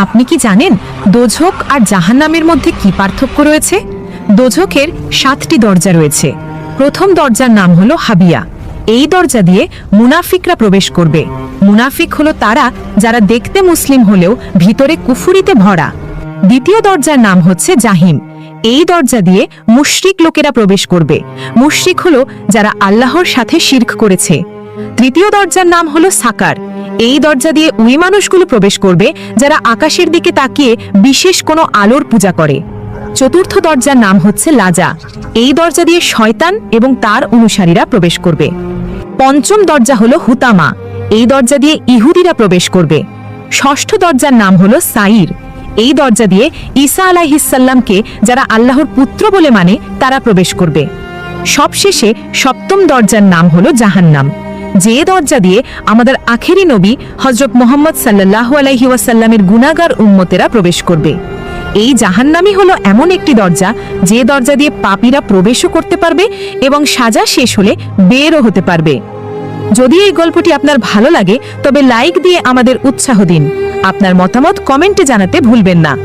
আপনি কি জানেন দোঝক আর জাহান্নামের মধ্যে কি পার্থক্য রয়েছে? দোঝকের সাতটি দরজা রয়েছে। প্রথম দরজার নাম হলো হাবিয়া। এই দরজা দিয়ে মুনাফিকরা প্রবেশ করবে। মুনাফিক হলো তারা যারা দেখতে মুসলিম হলেও ভিতরে কুফুরিতে ভরা। দ্বিতীয় দরজার নাম হচ্ছে জাহিম। এই দরজা দিয়ে মুশরিক লোকেরা প্রবেশ করবে। মুশরিক হলো যারা আল্লাহর সাথে শির্ক করেছে। তৃতীয় দরজার নাম হলো সাকার। এই দরজা দিয়ে ওই মানুষগুলো প্রবেশ করবে যারা আকাশের দিকে তাকিয়ে বিশেষ কোনো আলোর পূজা করে। চতুর্থ দরজার নাম হচ্ছে লাজা। এই দরজা দিয়ে শয়তান এবং তার অনুসারীরা প্রবেশ করবে। পঞ্চম দরজা হলো হুতামা। এই দরজা দিয়ে ইহুদিরা প্রবেশ করবে। ষষ্ঠ দরজার নাম হলো সাইর। এই দরজা দিয়ে ঈসা আলাহিসাল্লামকে যারা আল্লাহর পুত্র বলে মানে তারা প্রবেশ করবে। সবশেষে সপ্তম দরজার নাম হলো জাহান্নাম। যে দরজা দিয়ে আমাদের আখেরি নবী হজরত মোহাম্মদ সাল্লাহু আলাইহি ওয়াসাল্লামের গুনাগার উম্মতেরা প্রবেশ করবে। এই জাহান্নামই হলো এমন একটি দরজা যে দরজা দিয়ে পাপীরা প্রবেশও করতে পারবে এবং সাজা শেষ হলে বেরও হতে পারবে। যদি এই গল্পটি আপনার ভালো লাগে, তবে লাইক দিয়ে আমাদের উৎসাহ দিন। আপনার মতামত কমেন্টে জানাতে ভুলবেন না।